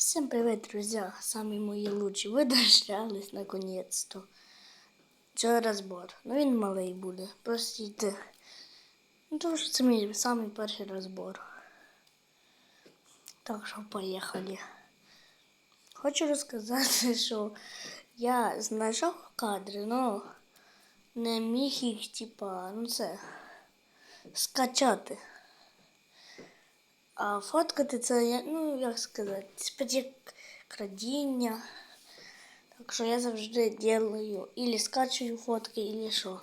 Всем привет, друзья! Самі мої лучші. Ви дождались наконец-то. Це розбор. Ну він малий буде. Простите. Ну тому що це мій самий перший розбор. Так що поїхали. Хочу розказати, що я знайшов кадри, але не міг їх, типа, ну це скачати. А фоткати це, ну як сказати, типа як. Так що я завжди делаю или скачую фотки, или що.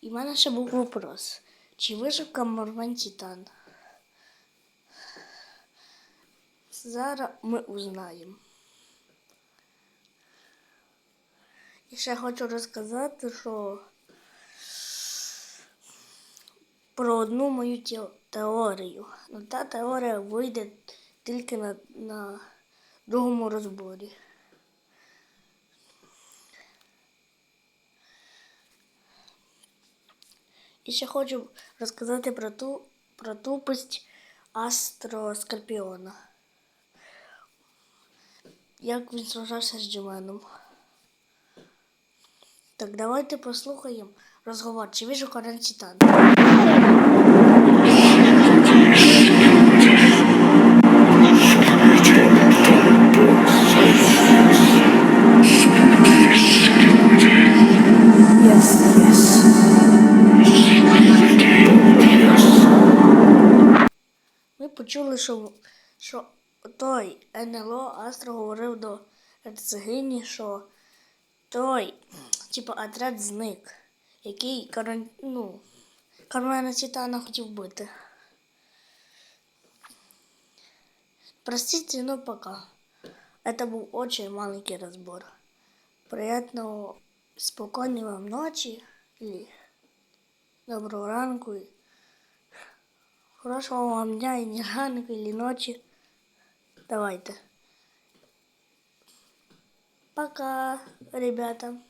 І в мене ще був вопрос. Чи вижив Камервен Титан? Зараз ми узнаємо. І ще хочу розказати, що про одну мою теорію. Ну, та теорія вийде тільки на, на другому розборі. І ще хочу розказати про ту про тупость Астроскорпіона. Як він сражався з Джеменом. Так, давайте послухаємо розговор. Чи вижу Корен yes. Ми почули, що, що той НЛО Астро говорив до Ерцегині, що той, типу, отряд зник, який Карен, ну, Кармена Титана хотів бити. Простите, но пока. Это был очень маленький разбор. Приятного, спокойной вам ночи или доброго ранку. Хорошего вам дня и не ранку или ночи. Давайте. Пока, ребята.